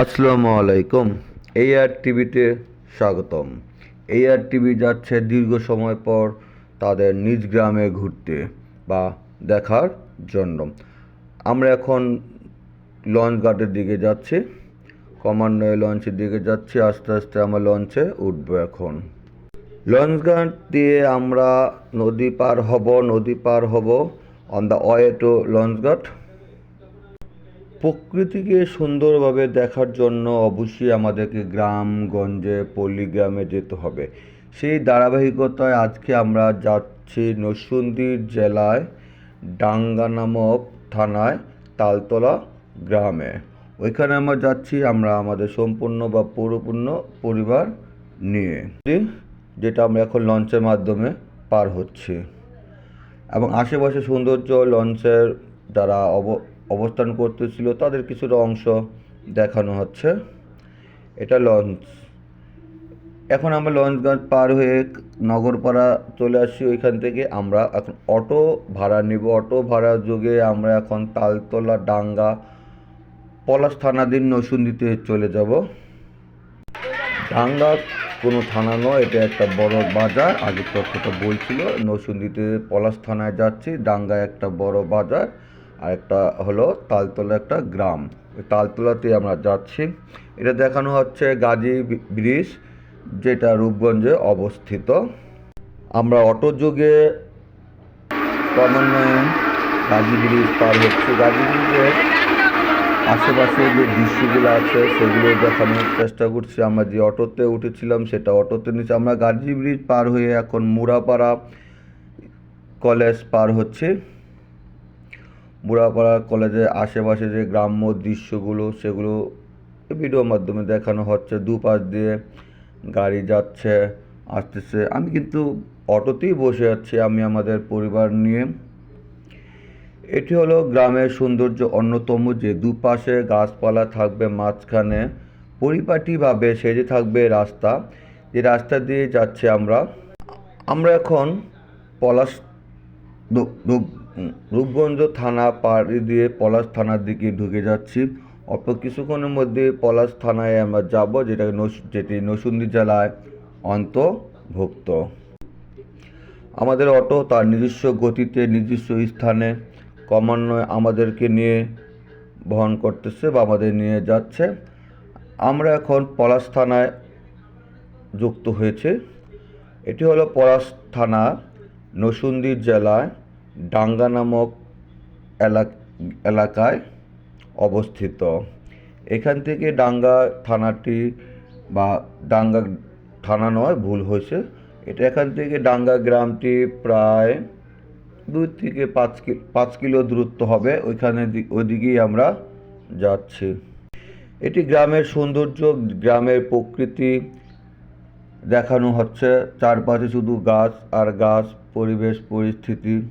আসসালামু আলাইকুম। এই আর টিভিতে স্বাগতম। এই আর টিভি যাচ্ছে দীর্ঘ সময় পর তাদের নিজ গ্রামে ঘুরতে বা দেখার জন্য। আমরা এখন লঞ্চ ঘাটের দিকে যাচ্ছি। কমান্ডার লঞ্চের দিকে যাচ্ছি। আস্তে আস্তে আমরা লঞ্চে উঠবো এখন। লঞ্চ ঘাট দিয়ে আমরা নদী পার হব, নদী পার হব on the way to launch ঘাট। প্রকৃতিকে সুন্দরভাবে দেখার জন্য অবশ্যই আমাদেরকে গ্রামগঞ্জে পল্লীগ্রামে যেতে হবে। সেই ধারাবাহিকতায় আজকে আমরা যাচ্ছি নরসিংদীর জেলায়, ডাঙ্গা নামক থানায়, তালতলা গ্রামে। ওইখানে আমরা যাচ্ছি, আমরা আমাদের সম্পূর্ণ বা পরিপূর্ণ পরিবার নিয়ে। যেটা আমরা এখন লঞ্চের মাধ্যমে পার হচ্ছি। এবং আশেপাশে সৌন্দর্য লঞ্চের দ্বারা অব অবস্থান করতেছিল, তাদের কিছুটা অংশ দেখানো হচ্ছে। এটা লঞ্চ। এখন আমরা লঞ্চ ঘাট পার হয়ে নগরপাড়া চলে আসছি ওইখান থেকে। আমরা এখন অটো ভাড়া নিব। অটো ভাড়া যোগে আমরা এখন তালতলা, ডাঙ্গা, পলাশ থানাধীন নসুন্দিতে চলে যাব। ডাঙ্গা কোনো থানা নয়, এটা একটা বড় বাজার। আগে তথ্যটা বলছিল নসুন্দিতে পলাশ থানায় যাচ্ছি, ডাঙ্গায় একটা বড় বাজার। আর একটা হলো তালতলা একটা গ্রাম। তালতলাতে আমরা যাচ্ছি। এটা দেখানো হচ্ছে গাজী ব্রিজ, যেটা রূপগঞ্জে অবস্থিত। আমরা অটো যোগে ক্রমান্বয়ে গাজী ব্রিজ পার হচ্ছে। গাজী ব্রিজের আশেপাশে যে দৃশ্যগুলো আছে, সেগুলো দেখানোর চেষ্টা করছি। আমরা যে অটোতে উঠেছিলাম, সেটা অটোতে নিচে আমরা গাজী ব্রিজ পার হয়ে এখন মুড়াপাড়া কলেজ পার হচ্ছে। মুড়াপাড়া কলেজের আশেপাশে যে গ্রাম্য দৃশ্যগুলো, সেগুলো ভিডিওর মাধ্যমে দেখানো হচ্ছে। দুপাশ দিয়ে গাড়ি যাচ্ছে, আসতেছে। আমি কিন্তু অটোতেই বসে আছি, আমি আমাদের পরিবার নিয়ে। এটি হলো গ্রামের সৌন্দর্য অন্যতম, যে দুপাশে গাছপালা থাকবে মাঝখানে, পরিপাটিভাবে সেজে থাকবে রাস্তা। যে রাস্তা দিয়ে যাচ্ছে আমরা। আমরা এখন পলাশ রূপগঞ্জ থানা পাড়ি দিয়ে পলাশ থানার দিকে ঢুকে যাচ্ছি। অল্প কিছুক্ষণের মধ্যে পলাশ থানায় আমরা যাব, যেটা যেটি নসুন্দি জেলায় অন্তর্ভুক্ত। আমাদের অটো তার নিজস্ব গতিতে, নিজস্ব স্থানে ক্রমান্বয়ে আমাদেরকে নিয়ে বহন করতেছে বা আমাদের নিয়ে যাচ্ছে। আমরা এখন পলাশ থানায় যুক্ত হয়েছে। এটি হলো পলাশ থানা নসুন্দি জেলায় ডাঙ্গা নামক এলাক- এলাকায় অবস্থিত। এখান থেকে ডাঙ্গা থানাটি বা ডাঙ্গা থানা নয়, ভুল হয়েছে। এটা এখান থেকে ডাঙ্গা গ্রামটি প্রায় দুই থেকে পাঁচ কি, পাঁচ কিলো দূরত্ব হবে। ওইখানে ওইদিকেই আমরা যাচ্ছি। এটি গ্রামের সৌন্দর্য, গ্রামের প্রকৃতি দেখানো হচ্ছে। চারপাশে শুধু গাছ আর গাছ, পরিবেশ, পরিস্থিতি।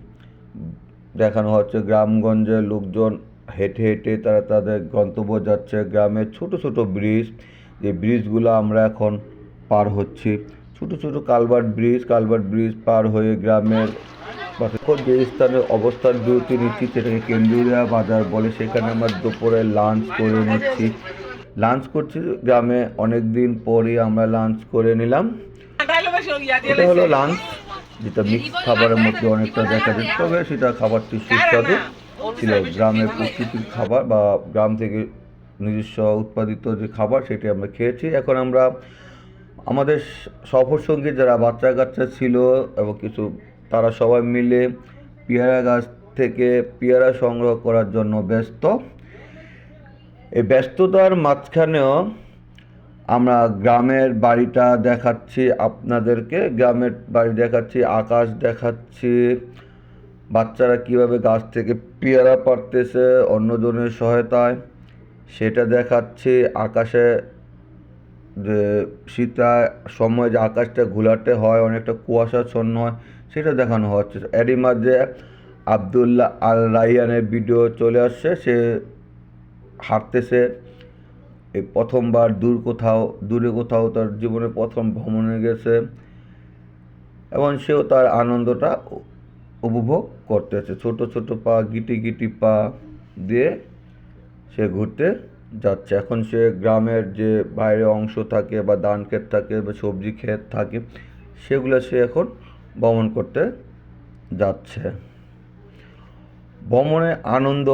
দেখানো হচ্ছে গ্রামগঞ্জের লোকজন হেঁটে হেঁটে তারা তাদের গন্তব্য যাচ্ছে গ্রামের ছোট ছোট ব্রিজ। যে ব্রিজগুলো আমরা এখন পার হচ্ছি। ছোট ছোট কালভার্ট ব্রিজ কালভার্ট ব্রিজ পার হয়ে গ্রামের যে স্থানে অবস্থান বিরতি নিচ্ছি সেটাকে কেন্দ্রীয় বাজার বলে। সেখানে আমরা দুপুরে লাঞ্চ করে নিচ্ছি। লাঞ্চ করছি গ্রামে অনেক দিন পরই আমরা লাঞ্চ করে নিলাম। এটা হলো লাঞ্চ যেটা মিক্স খাবারের মধ্যে অনেকটা দেখা যেত তবে সেটা খাবারটি সুস্বাদু। ছিল গ্রামের প্রকৃতির খাবার বা গ্রাম থেকে নিজস্ব উৎপাদিত যে খাবার সেটি আমরা খেয়েছি। এখন আমরা আমাদের সফর সঙ্গী যারা বাচ্চা কাচ্চা ছিল এবং কিছু তারা সবাই মিলে পেয়ারা গাছ থেকে পেয়ারা সংগ্রহ করার জন্য ব্যস্ত। এই ব্যস্ততার মাঝখানেও আমরা গ্রামের বাড়িটা দেখাচ্ছি আপনাদেরকে, গ্রামের বাড়ি দেখাচ্ছি, আকাশ দেখাচ্ছি। বাচ্চারা কীভাবে গাছ থেকে পেয়ারা পারতেছে অন্যজনের সহায়তায়। সেটা দেখাচ্ছি, আকাশে যে শীতার সময় যে আকাশটা ঘোলাটে হয়, অনেকটা কুয়াশাচ্ছন্ন হয়, সেটা দেখানো হচ্ছে। এরই মাঝে আবদুল্লাহ আল রাইয়ানের ভিডিও চলে আসছে, সে হাঁটতেছে। এই প্রথমবার দূর কোথাও, দূরে কোথাও তার জীবনে প্রথম ভ্রমণে গেছে এবং সেও তার আনন্দটা উপভোগ করতেছে। ছোট ছোট পা, গিটি গিটি পা দিয়ে সে ঘুরতে যাচ্ছে। এখন সে গ্রামের যে বাইরে অংশ থাকে বা ধান ক্ষেত থাকে বা সবজি ক্ষেত থাকে, সেগুলো সে এখন ভ্রমণ করতে যাচ্ছে। ভ্রমণে আনন্দ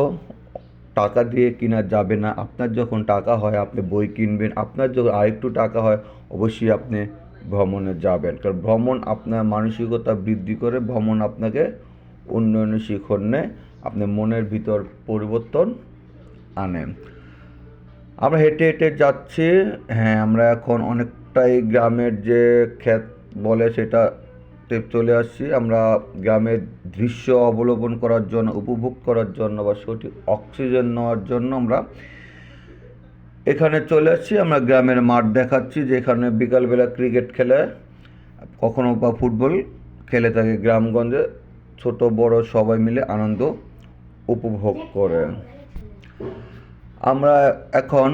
টাকা দিয়ে কিনা যাবে না। আপনার যখন টাকা হয়, আপনি বই কিনবেন। আপনার যখন আরেকটু টাকা হয়, অবশ্যই আপনি ভ্রমণে যাবেন। কারণ ভ্রমণ আপনার মানসিকতা বৃদ্ধি করে, ভ্রমণ আপনাকে উন্নয়নের শিখনে নেয়। আপনার মনের ভিতর পরিবর্তন আনে। আমরা হেঁটে হেঁটে যাচ্ছি। হ্যাঁ আমরা এখন অনেকটাই গ্রামের যে ক্ষেত বলে সেটাতে চলে আসছি। আমরা গ্রামের দৃশ্য অবলোকন করার জন্য, উপভোগ করার জন্য বা সঠিক অক্সিজেন নেওয়ার জন্য আমরা এখানে চলে আসছি। আমরা গ্রামের মাঠ দেখাচ্ছি যেখানে বিকালবেলা ক্রিকেট খেলে, কখনো বা ফুটবল খেলে থাকে গ্রামগঞ্জে। ছোট, বড় সবাই মিলে আনন্দ উপভোগ করে। আমরা এখন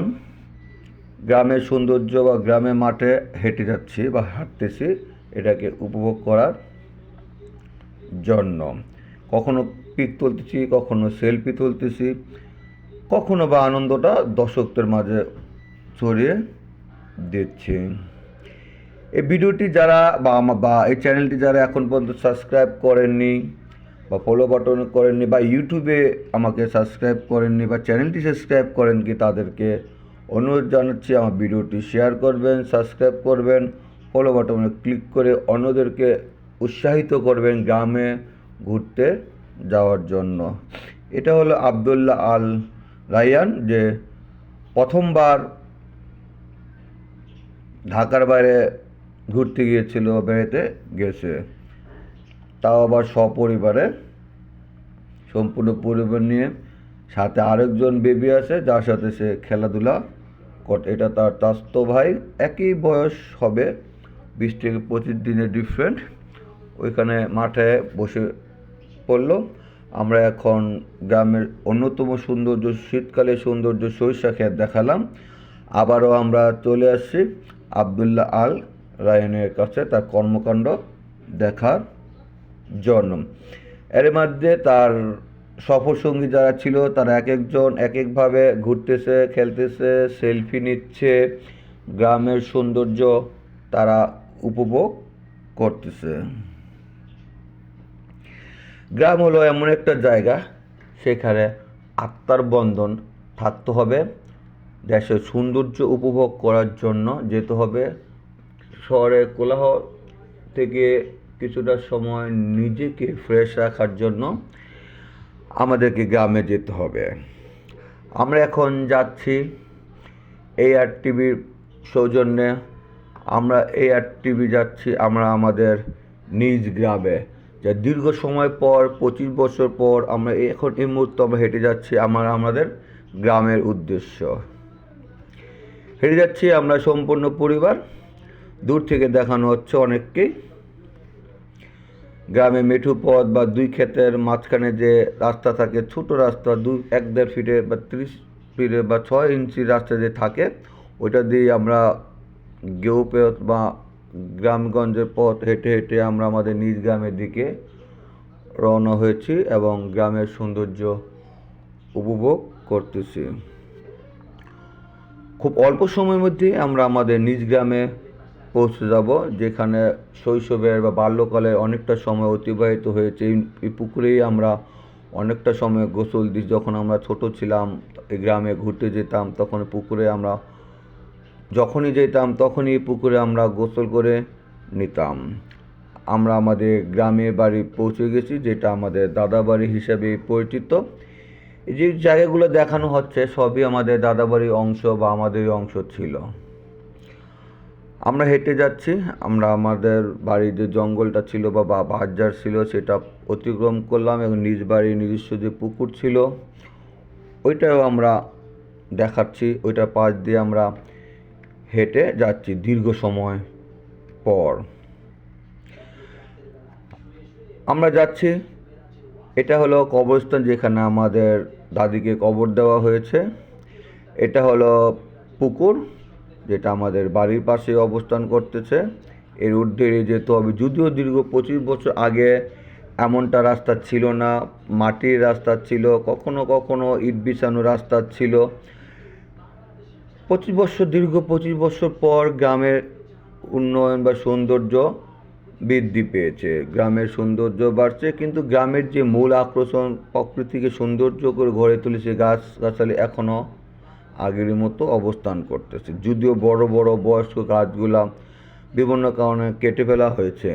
গ্রামের সৌন্দর্য বা গ্রামের মাঠে হেঁটে যাচ্ছি বা হাঁটতেছি। এটাকে উপভোগ করার জন্য। কখনো পিক তুলতেছি, কখনো সেলফি তুলতেছি, কখনো বা আনন্দটা দর্শকদের মাঝে ছড়িয়ে দিচ্ছি। এই ভিডিওটি যারা বা আমা- বা এই চ্যানেলটি যারা এখন পর্যন্ত সাবস্ক্রাইব করেননি বা ফলো বাটন করেননি বা ইউটিউবে আমাকে সাবস্ক্রাইব করেননি বা চ্যানেলটি সাবস্ক্রাইব করেন কি তাদেরকে অনুরোধ জানাচ্ছি আমার ভিডিওটি শেয়ার করবেন, সাবস্ক্রাইব করবেন। ফলো বাটনে ক্লিক করে অন্যদেরকে উৎসাহিত করবেন গ্রামে ঘুরতে যাওয়ার জন্য। এটা হলো আবদুল্লাহ আল রায়ান যে প্রথমবার ঢাকার বাইরে ঘুরতে গিয়েছিল বেড়াতে গেছে। তাও আবার সপরিবারে সম্পূর্ণ পরিবার নিয়ে। সাথে আরেকজন বেবি আছে, যার সাথে সে খেলাধুলা করে, এটা তার তাস্ত ভাই। একই বয়স হবে বিশ থেকে পঁচিশ দিনের ডিফারেন্ট ওইখানে মাঠে বসে পড়ল। আমরা এখন গ্রামের অন্যতম সৌন্দর্য শীতকালে সৌন্দর্য সরিষা ক্ষেত দেখালাম। আবারও আমরা চলে আসছি আবদুল্লাহ আল রায়নের কাছে, তার কর্মকাণ্ড দেখার জন্য। এর মধ্যে তার সফর সঙ্গী যারা ছিল, তারা এক একজন এক একভাবে ঘুরতেছে, খেলতেছে সেলফি নিচ্ছে। গ্রামের সৌন্দর্য তারা উপভোগ করতেছে। গ্রাম হলো এমন একটা জায়গা, সেখানে আত্মার বন্ধন থাকতে হবে, দেশের সৌন্দর্য উপভোগ করার জন্য যেতে হবে। শহরের কোলাহল থেকে কিছুটা সময় নিজেকে ফ্রেশ রাখার জন্য আমাদেরকে গ্রামে যেতে হবে। আমরা এখন যাচ্ছি এই আর টিভির সৌজন্যে। আমরা এই আর টিভি যাচ্ছি, আমরা আমাদের নিজ গ্রামে। যা দীর্ঘ সময় পর, পঁচিশ বছর পর আমরা এখন এই মুহূর্তে আমরা হেঁটে যাচ্ছি আমার, আমাদের গ্রামের উদ্দেশ্য। হেঁটে যাচ্ছি আমরা সম্পূর্ণ পরিবার। দূর থেকে দেখানো হচ্ছে অনেককেই গ্রামে মেঠু পথ বা দুই ক্ষেতের মাঝখানে যে রাস্তা থাকে, ছোট রাস্তা, দুই, এক দেড় ফিটে বা ত্রিশ ফিটে বা ছয় ইঞ্চি রাস্তা যে থাকে, ওইটা দিয়ে আমরা গেউ পথ বা গ্রামগঞ্জের পথ হেঁটে হেঁটে আমরা আমাদের নিজ গ্রামের দিকে রওনা হয়েছি এবং গ্রামের সৌন্দর্য উপভোগ করতেছি। খুব অল্প সময়ের মধ্যে আমরা আমাদের নিজ গ্রামে পৌঁছে যাব, যেখানে শৈশবের বা বাল্যকালের অনেকটা সময় অতিবাহিত হয়েছে। এই পুকুরেই আমরা অনেকটা সময় গোসল দিই। যখন আমরা ছোট ছিলাম, এই গ্রামে ঘুরতে যেতাম, তখন পুকুরে আমরা যখনই যেতাম, তখনই পুকুরে আমরা গোসল করে নিতাম। আমরা আমাদের গ্রামের বাড়ি পৌঁছে গেছি, যেটা আমাদের দাদা বাড়ি হিসেবে পরিচিত। এই যে জায়গাগুলো দেখানো হচ্ছে, সবই আমাদের দাদাবাড়ির অংশ বা আমাদেরই অংশ ছিল। আমরা হেঁটে যাচ্ছি, আমরা আমাদের বাড়ির যে জঙ্গলটা ছিল বা বা বাজার ছিল, সেটা অতিক্রম করলাম এবং নিজ বাড়ির নিজস্ব যে পুকুর ছিল, ওইটাও আমরা দেখাচ্ছি। ওইটার পাশ দিয়ে আমরা হেঁটে যাচ্ছি দীর্ঘ সময় পর। আমরা যাচ্ছি, এটা হলো কবরস্থান যেখানে আমাদের দাদিকে কবর দেওয়া হয়েছে। এটা হলো পুকুর, যেটা আমাদের বাড়ির পাশে অবস্থান করতেছে। এর ঊর্ধ্বে যেতে হবে যদিও দীর্ঘ পঁচিশ বছর আগে এমনটা রাস্তা ছিল না, মাটির রাস্তা ছিল, কখনো কখনো ইট বিছানো রাস্তা ছিল। পঁচিশ বছর, দীর্ঘ পঁচিশ বছর পর গ্রামের উন্নয়ন বা সৌন্দর্য বৃদ্ধি পেয়েছে। গ্রামের সৌন্দর্য বাড়ছে, কিন্তু গ্রামের যে মূল আকর্ষণ, প্রকৃতিকে সৌন্দর্য করে গড়ে তুলেছে গাছ গাছালি এখনও আগের মতো অবস্থান করতেছে। যদিও বড় বড় বয়স্ক গাছগুলা বিভিন্ন কারণে কেটে ফেলা হয়েছে,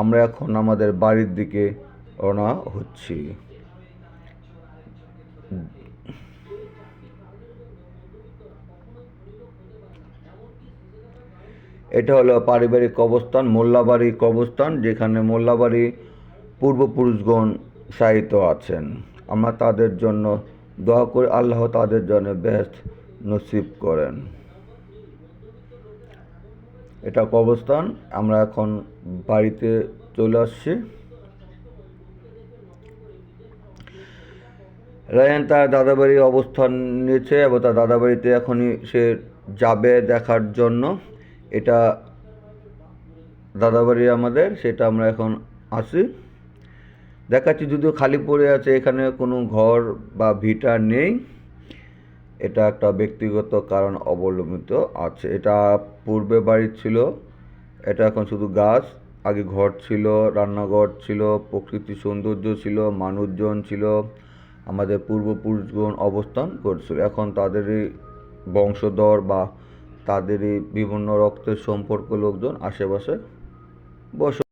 আমরা এখন আমাদের বাড়ির দিকে রওনা হচ্ছি। এটা হলো পারিবারিক কবরস্থান মোল্লাবাড়ি কবরস্থান, যেখানে মোল্লাবাড়ি পূর্বপুরুষগণ সাহিত্য আছেন। আমরা তাদের জন্য দোয়া করে, আল্লাহ তাদের জন্য বেস্ট নসিব করেন। এটা কবরস্থান, আমরা এখন বাড়িতে চলে আসছি। রায়ান তার দাদাবাড়ি অবস্থান নিয়েছে এবং তার দাদাবাড়িতে এখনই সে যাবে দেখার জন্য। এটা দাদাবাড়ি আমাদের, সেটা আমরা এখন আসি। দেখাচ্ছি যদিও খালি পড়ে আছে, এখানে কোনো ঘর বা ভিটা নেই। এটা একটা ব্যক্তিগত কারণ অবলম্বিত আছে। এটা পূর্বে বাড়ি ছিল, এটা এখন শুধু গাছ। আগে ঘর ছিল, রান্নাঘর ছিল, প্রকৃতি সৌন্দর্য ছিল, মানুষজন ছিল, আমাদের পূর্বপুরুষগণ অবস্থান করছিল। এখন তাদেরই বংশধর বা তাদেরই বিভিন্ন রক্তের সম্পর্ক লোকজন আশেপাশে বস